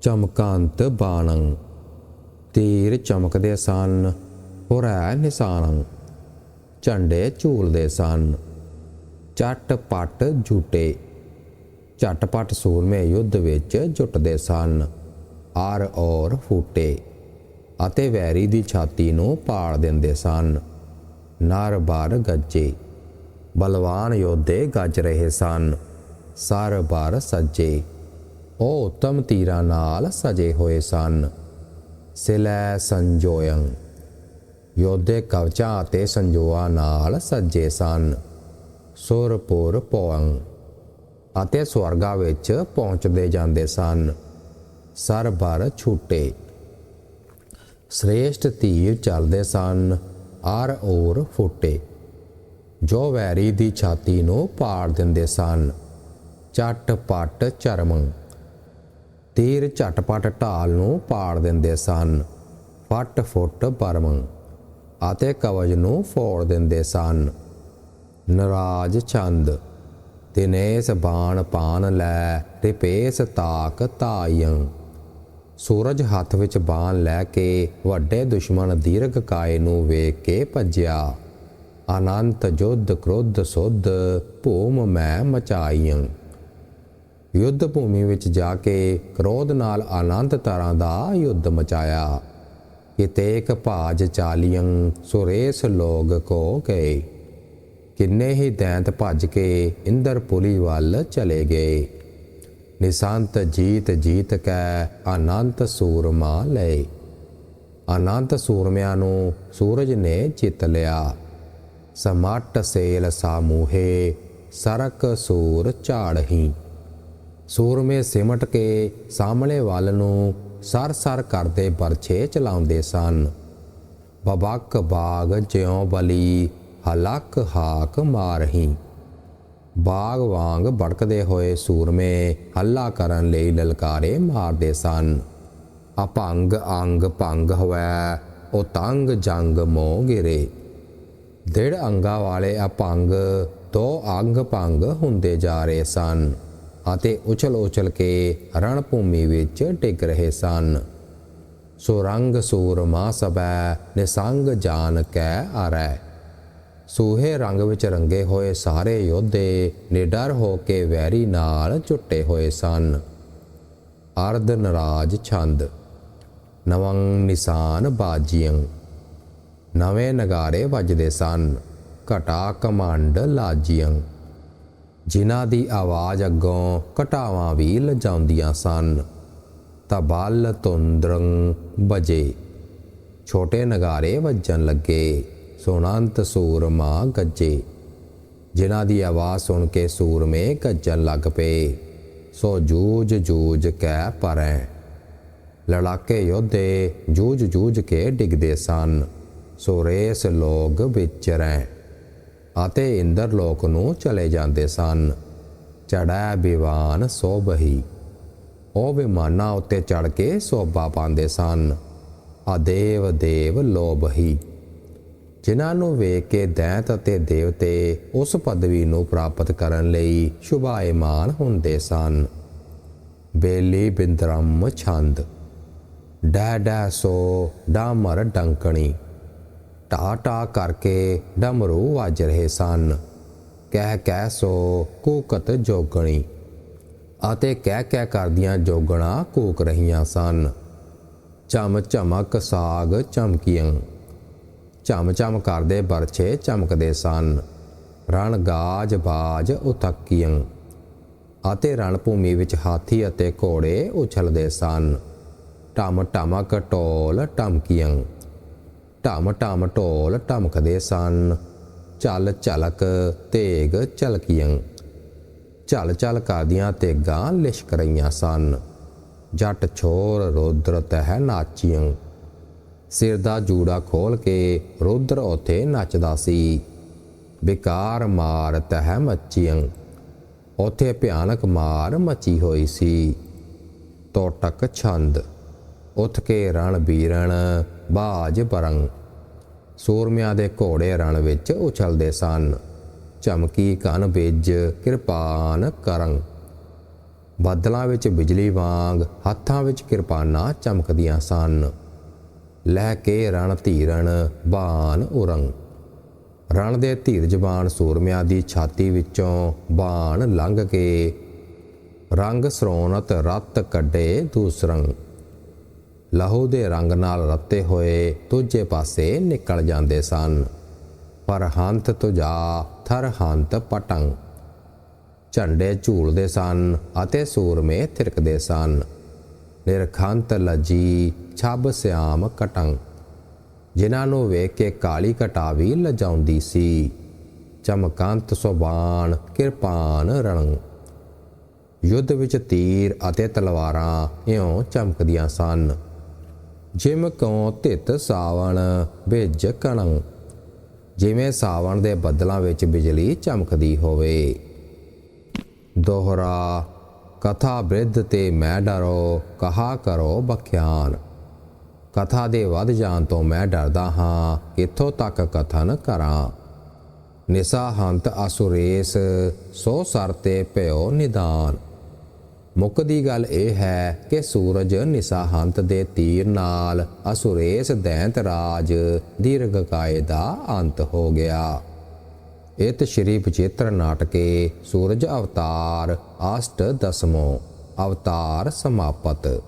ਚਮਕਾਂਤ ਬਾਣੰ, ਤੀਰ ਚਮਕਦੇ ਸਨ, ਹੁਰੈ ਨਿਸ਼ਾਨੰ ਝੰਡੇ ਝੂਲਦੇ ਸਨ। ਚੱਟ ਪੱਟ ਝੂਟੇ ਝਟਪਟ ਸੂਰਮੇ ਯੁੱਧ ਵਿੱਚ ਜੁਟਦੇ ਸਨ, ਆਰ ਔਰ ਫੂਟੇ ਅਤੇ ਵੈਰੀ ਦੀ ਛਾਤੀ ਨੂੰ ਪਾੜ ਦਿੰਦੇ ਸਨ। ਨਰ ਬਾਰ ਗੱਜੇ, ਬਲਵਾਨ ਯੋਧੇ ਗੱਜ ਰਹੇ ਸਨ, ਸਰ ਬਾਰ ਸੱਜੇ। ਉਹ ਉੱਤਮ ਤੀਰਾਂ ਨਾਲ ਸਜੇ ਹੋਏ ਸਨ। ਸਿਲੈ ਸੰਜੋਯੰ। ਯੋਧੇ ਕਵਚਾਂ ਅਤੇ ਸੰਜੋਆ ਨਾਲ ਸੱਜੇ ਸਨ। ਸੁਰਪੁਰ ਪੋਅੰ ਅਤੇ ਸਵਰਗਾ ਵਿੱਚ ਪਹੁੰਚਦੇ ਜਾਂਦੇ ਸਨ। ਸਰ ਭਰ ਛੂਟੇ। ਸ੍ਰੇਸ਼ਟ ਤੀਰ ਚੱਲਦੇ ਸਨ ਆਰ ਔਰ ਫੁੱਟੇ। ਜੋ ਵੈਰੀ ਦੀ ਛਾਤੀ ਨੂੰ ਪਾੜ ਦਿੰਦੇ ਸਨ। ਚੱਟ ਪੱਟ ਚਰਮ। ਤੀਰ ਝਟਪਟ ਢਾਲ ਨੂੰ ਪਾੜ ਦਿੰਦੇ ਸਨ। ਫੱਟ ਫੁੱਟ ਪਰਮ ਅਤੇ ਕਵਜ ਨੂੰ ਫੋੜ ਦਿੰਦੇ ਸਨ। ਨਰਾਜ ਚੰਦ ਤਿਨੇਸ ਬਾਣ ਪਾਨ ਲੈ ਰਿਪੇਸ ਤਾਕ ਤਾਇੰ ਸੂਰਜ ਹੱਥ ਵਿੱਚ ਬਾਣ ਲੈ ਕੇ ਵੱਡੇ ਦੁਸ਼ਮਣ ਦੀਰਘ ਕਾਏ ਨੂੰ ਵੇਖ ਕੇ ਭੱਜਿਆ। ਅਨੰਤ ਜੁੱਧ ਕ੍ਰੋਧ ਸੁਧ ਭੂਮ ਮੈਂ ਮਚਾਈਆਂ। ਯੁੱਧ ਭੂਮੀ ਵਿੱਚ ਜਾ ਕੇ ਕ੍ਰੋਧ ਨਾਲ ਅਨੰਤ ਤਰ੍ਹਾਂ ਦਾ ਯੁੱਧ ਮਚਾਇਆ। ਕਿਤੇਕ ਭਾਜ ਚਾਲੀਆਂ ਸੁਰੇਸ ਲੋਗ ਕੋ ਗਏ। ਕਿੰਨੇ ਹੀ ਦੈਂਤ ਭੱਜ ਕੇ ਇੰਦਰਪੁਰੀ ਵੱਲ ਚਲੇ ਗਏ। ਨਿਸ਼ਾਂਤ ਜੀਤ ਜੀਤ ਕੈ ਅਨੰਤ ਸੂਰਮਾ ਲਏ ਅਨੰਤ ਸੂਰਮਿਆਂ ਨੂੰ ਸੂਰਜ ਨੇ ਜਿੱਤ ਲਿਆ। ਸਮਟ ਸੇਲ ਸਾਮੂਹੇ ਸਰਕ ਸੂਰ ਝਾੜਹੀ। ਸੂਰਮੇ ਸਿਮਟ ਕੇ ਸਾਹਮਣੇ ਵੱਲ ਨੂੰ ਸਰ ਸਰ ਕਰਦੇ ਬਰਛੇ ਚਲਾਉਂਦੇ ਸਨ। ਬਬਕ ਬਾਗ ਜਿਉ ਬਲੀ ਹਲਕ ਹਾਕ ਮਾਰਹੀ। ਬਾਗ ਵਾਂਗ ਭੜਕਦੇ ਹੋਏ ਸੂਰਮੇ ਹੱਲਾ ਕਰਨ ਲਈ ਲਲਕਾਰੇ ਮਾਰਦੇ ਸਨ। ਅਪੰਗ ਅੰਗ ਭੰਗ ਹੋਵੈ, ਉਹ ਤੰਗ ਜੰਗ ਮੋ ਗਿਰੇ। ਡੇਢ ਅੰਗਾ ਵਾਲੇ ਅਪੰਗ ਦੋ ਅੰਗ ਭੰਗ ਹੁੰਦੇ ਜਾ ਰਹੇ ਸਨ। ਅਤੇ ਉਛਲ ਉਛਲ ਕੇ ਰਣ ਭੂਮੀ ਵਿੱਚ ਡਿੱਗ ਰਹੇ ਸਨ। ਸੁਰੰਗ ਸੂਰਮਾ ਸਬੈ ਨਿਸੰਗ ਜਾਨ ਕੈ ਆਰੈ ਸੂਹੇ ਰੰਗ ਵਿੱਚ ਰੰਗੇ ਹੋਏ ਸਾਰੇ ਯੋਧੇ ਨਿਡਰ ਹੋ ਕੇ ਵੈਰੀ ਨਾਲ ਝੁੱਟੇ ਹੋਏ ਸਨ। ਅਰਧ ਨਰਾਜ ਛੰਦ ਨਵੰ ਨਿਸ਼ਾਨ ਬਾਜੀਆਂ, ਨਵੇਂ ਨਗਾਰੇ ਵੱਜਦੇ ਸਨ। ਘਟਾ ਕਮੰਡ ਲਾਜੀਆਂ। ਜਿਨ੍ਹਾਂ ਦੀ ਆਵਾਜ਼ ਅੱਗੋਂ ਘਟਾਵਾਂ ਵੀ ਲਜਾਉਂਦੀਆਂ ਸਨ ਤਬਲ ਤੁੰਦਰੰ ਬਜੇ। ਛੋਟੇ ਨਗਾਰੇ ਵੱਜਣ ਲੱਗੇ, ਸੁਣੰਤ ਸੂਰਮਾ ਗੱਜੇ। ਜਿਨ੍ਹਾਂ ਦੀ ਆਵਾਜ਼ ਸੁਣ ਕੇ ਸੂਰਮੇ ਗੱਜਣ ਲੱਗ ਪਏ, ਸੋ ਜੂਝ ਜੂਝ ਕੈ ਪਰੈ। ਲੜਾਕੇ ਯੋਧੇ ਜੂਝ ਜੂਝ ਕੇ ਡਿੱਗਦੇ ਸਨ, ਸੋ ਰੇਸ ਲੋਗ ਵਿਚਰੈ। ਅਤੇ ਇੰਦਰ ਲੋਕ ਨੂੰ ਚਲੇ ਜਾਂਦੇ ਸਨ। ਚੜੈ ਬਿਵਾਨ ਸੋਭਹੀ ਉਹ ਵਿਮਾਨਾਂ ਉੱਤੇ ਚੜ ਕੇ ਸੋਭਾ ਪਾਉਂਦੇ ਸਨ। ਅਦੇਵ ਦੇਵ ਲੋਭਹੀ ਜਿਨ੍ਹਾਂ ਨੂੰ ਵੇਖ ਕੇ ਦੈਂਤ ਅਤੇ ਦੇਵਤੇ ਉਸ ਪਦਵੀ ਨੂੰ ਪ੍ਰਾਪਤ ਕਰਨ ਲਈ ਸ਼ੁਭਾਇਮਾਨ ਹੁੰਦੇ ਸਨ। ਬੇਲੀ ਬਿੰਦਰਮ ਛੰਦ। ਡੈ ਡੈ ਸੋ ਡਾਮਰ ਡੰਕਣੀ। ਟਾ ਟਾ ਕਰਕੇ ਡਮਰੂ ਵੱਜ ਰਹੇ ਸਨ। ਕਹਿ ਕਹਿ ਸੋ ਕੂਕਤ ਜੋਗਣੀ ਅਤੇ ਕਹਿ ਕਹਿ ਕਰਦੀਆਂ ਜੋਗਣਾ ਕੂਕ ਰਹੀਆਂ ਸਨ। ਚਮ ਚਮਕ ਸਾਗ ਚਮਕੀਆਂ। ਚਮ ਚਮ ਕਰਦੇ ਬਰਛੇ ਚਮਕਦੇ ਸਨ। ਰਣ ਗਾਜ ਬਾਜ ਉਤਕੀਆਂ ਅਤੇ ਰਣ ਭੂਮੀ ਵਿੱਚ ਹਾਥੀ ਅਤੇ ਘੋੜੇ ਉਛਲਦੇ ਸਨ। ਟਮ ਟਮਕ ਟੋਲ ਟਮਕੀਆਂ। ਢਮ ਢਮ ਢੋਲ ਢਮਕਦੇ ਸਨ। ਚੱਲ ਝਲਕ ਤੇਗ ਝਲਕੀਆਂ। ਚੱਲ ਚੱਲ ਕਰਦੀਆਂ ਤੇਗਾਂ ਲਿਸ਼ਕ ਰਹੀਆਂ ਸਨ। ਜੱਟ ਛੋਰ ਰੁਦਰ ਤਹਿ ਨਾਚੀਆਂ। ਸਿਰ ਦਾ ਜੂੜਾ ਖੋਲ ਕੇ ਰੁਦਰ ਉਥੇ ਨੱਚਦਾ ਸੀ। ਬੇਕਾਰ ਮਾਰ ਤਹਿ ਮੱਚੀਆਂ। ਉਥੇ ਭਿਆਨਕ ਮਾਰ ਮਚੀ ਹੋਈ ਸੀ। ਤੋਟਕ ਛੰਦ ਉਠ ਕੇ ਰਣ ਬੀਰਣ ਬਾਜ ਪਰੰਗ। ਸੂਰਮਿਆਂ ਦੇ ਘੋੜੇ ਰਣ ਵਿੱਚ ਉਛਲਦੇ ਸਨ। ਚਮਕੀ ਕਨ ਵਿੱਚ ਕਿਰਪਾਨ ਕਰੰ ਬੱਦਲਾਂ ਵਿੱਚ ਬਿਜਲੀ ਵਾਂਗ ਹੱਥਾਂ ਵਿੱਚ ਕਿਰਪਾਨਾਂ ਚਮਕਦੀਆਂ ਸਨ। ਲੈ ਕੇ ਰਣ ਧੀਰਣ ਬਾਣ ਉਰੰਗ। ਰਣ ਦੇ ਧੀਰ ਧੀਰਜਵਾਨ ਸੂਰਮਿਆਂ ਦੀ ਛਾਤੀ ਵਿੱਚੋਂ ਬਾਣ ਲੰਘ ਕੇ ਰੰਗ ਸਰੋਨਤ ਰਤ ਕੱਢੇ ਦੂਸਰੰਗ। ਲਹੂ ਦੇ ਰੰਗ ਨਾਲ ਰੱਤੇ ਹੋਏ ਦੂਜੇ ਪਾਸੇ ਨਿਕਲ ਜਾਂਦੇ ਸਨ। ਪਰ ਹੰਤ ਤੁਜਾ, ਥਰ ਹੰਤ ਪਟੰਗ ਝੰਡੇ ਝੂਲਦੇ ਸਨ ਅਤੇ ਸੂਰਮੇ ਥਿਰਕਦੇ ਸਨ। ਨਿਰਖੰਤ ਲਜੀ ਛੱਬ ਸਿਆਮ ਕਟੰਗ ਜਿਨ੍ਹਾਂ ਨੂੰ ਵੇਖ ਕੇ ਕਾਲੀ ਘਟਾ ਵੀ ਲਜਾਉਂਦੀ ਸੀ। ਚਮਕੰਤ ਸੁਬਾਨ ਕਿਰਪਾਨ ਰਣੰ। ਯੁੱਧ ਵਿੱਚ ਤੀਰ ਅਤੇ ਤਲਵਾਰਾਂ ਇਉਂ ਚਮਕਦੀਆਂ ਸਨ। ਜਿਮ ਕਉ ਧਿਤ ਸਾਵਣ, ਭਿਜ ਕਣੰ। ਜਿਵੇਂ ਸਾਵਣ ਦੇ ਬੱਦਲਾਂ ਵਿੱਚ ਬਿਜਲੀ ਚਮਕਦੀ ਹੋਵੇ। ਦੋਹਰਾ, ਕਥਾ ਬ੍ਰਿਧ ਤੇ ਮੈਂ ਡਰੋ, ਕਹਾ ਕਰੋ ਬਖਿਆਨ। ਕਥਾ ਦੇ ਵੱਧ ਜਾਣ ਤੋਂ ਮੈਂ ਡਰਦਾ ਹਾਂ, ਕਿੱਥੋਂ ਤੱਕ ਕਥਨ ਕਰਾਂ। ਨਿਸਾ ਹੰਤ ਅਸੁਰੇਸ, ਸੋ ਸਰ ਤੇ ਭਇਓ ਨਿਦਾਨ। ਮੁੱਕਦੀ ਗੱਲ ਇਹ ਹੈ ਕਿ ਸੂਰਜ ਨਿਸ਼ਾਹੰਤ ਦੇ ਤੀਰ ਨਾਲ ਅਸੁਰੇਸ ਦੈਂਤ ਰਾਜ ਦੀਰਘਕਾਏ ਦਾ ਅੰਤ ਹੋ ਗਿਆ। ਇਤ ਸ਼੍ਰੀ ਬਚਿੱਤਰ ਨਾਟਕੇ ਸੂਰਜ ਅਵਤਾਰ ਅਸ਼ਟ ਦਸਮੋ ਅਵਤਾਰ ਸਮਾਪਤ।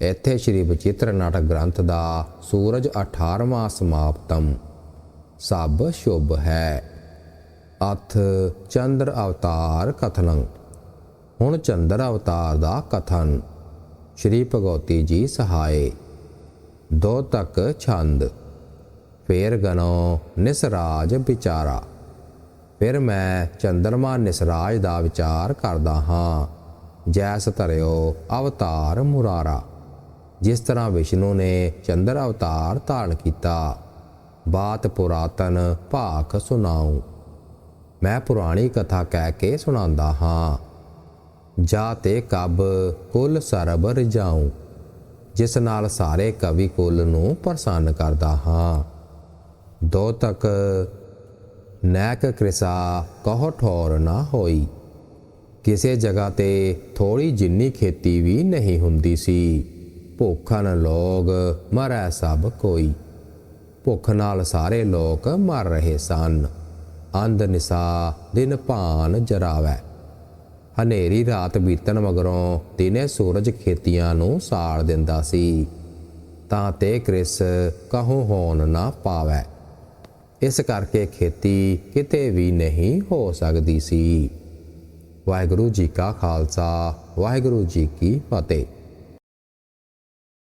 ਇੱਥੇ ਸ਼੍ਰੀ ਬਚਿੱਤਰ ਨਾਟਕ ਗ੍ਰੰਥ ਦਾ ਸੂਰਜ 18ਵਾਂ ਸਮਾਪਤਮ। ਸਭ ਸ਼ੁਭ ਹੈ। ਅਥ ਚੰਦਰ ਅਵਤਾਰ ਕਥਨੰ ਹੁਣ ਚੰਦਰ ਅਵਤਾਰ ਦਾ ਕਥਨ। ਸ਼੍ਰੀ ਭਗਵਤੀ ਜੀ ਸਹਾਏ। ਦੋ ਤੱਕ ਛੰਦ। ਫੇਰ ਗਨੋ ਨਿਸਰਾਜ ਵਿਚਾਰਾ। ਫਿਰ ਮੈਂ ਚੰਦਰਮਾ ਨਿਸਰਾਜ ਦਾ ਵਿਚਾਰ ਕਰਦਾ ਹਾਂ। ਜੈਸ ਧਰਿਓ ਅਵਤਾਰ ਮੁਰਾਰਾ। ਜਿਸ ਤਰ੍ਹਾਂ ਵਿਸ਼ਨੂੰ ਨੇ ਚੰਦਰ ਅਵਤਾਰ ਧਾਰਨ ਕੀਤਾ, ਬਾਤ ਪੁਰਾਤਨ ਭਾਖ ਸੁਣਾਉ। ਮੈਂ ਪੁਰਾਣੀ ਕਥਾ ਕਹਿ ਕੇ ਸੁਣਾਉਂਦਾ ਹਾਂ। ਜਾ ਤੇ ਕਬ ਕੁੱਲ ਸਰਬ ਰਜਾਉ, ਜਿਸ ਨਾਲ ਸਾਰੇ ਕਵੀ ਕੁੱਲ ਨੂੰ ਪ੍ਰਸੰਨ ਕਰਦਾ ਹਾਂ। ਦੋ ਤੱਕ ਨੈਕ ਕ੍ਰਿਸਾ ਕਹੋ ਠੋਰ ਨਾ ਹੋਈ, ਕਿਸੇ ਜਗ੍ਹਾ ਤੇ ਥੋੜੀ ਜਿੰਨੀ ਖੇਤੀ ਵੀ ਨਹੀਂ ਹੁੰਦੀ ਸੀ। ਭੁੱਖਨ ਲੋਗ ਮਰੈ ਸਭ ਕੋਈ, ਭੁੱਖ ਨਾਲ ਸਾਰੇ ਲੋਕ ਮਰ ਰਹੇ ਸਨ। ਅੰਧ ਨਿਸਾ ਦਿਨ ਭਾਨ ਜਰਾਵੈ। ਹਨੇਰੀ ਰਾਤ ਬੀਤਣ ਮਗਰੋਂ ਦਿਨੇ ਸੂਰਜ ਖੇਤੀਆਂ ਨੂੰ ਸਾੜ ਦਿੰਦਾ ਸੀ। ਤਾਂ ਤੇ ਕ੍ਰਿਸ ਕਹੂੰ ਹੋਣ ਨਾ ਪਾਵੇ। ਇਸ ਕਰਕੇ ਖੇਤੀ ਕਿਤੇ ਵੀ ਨਹੀਂ ਹੋ ਸਕਦੀ ਸੀ। ਵਾਹਿਗੁਰੂ ਜੀ ਕਾ ਖਾਲਸਾ, ਵਾਹਿਗੁਰੂ ਜੀ ਕੀ ਫਤਿਹ।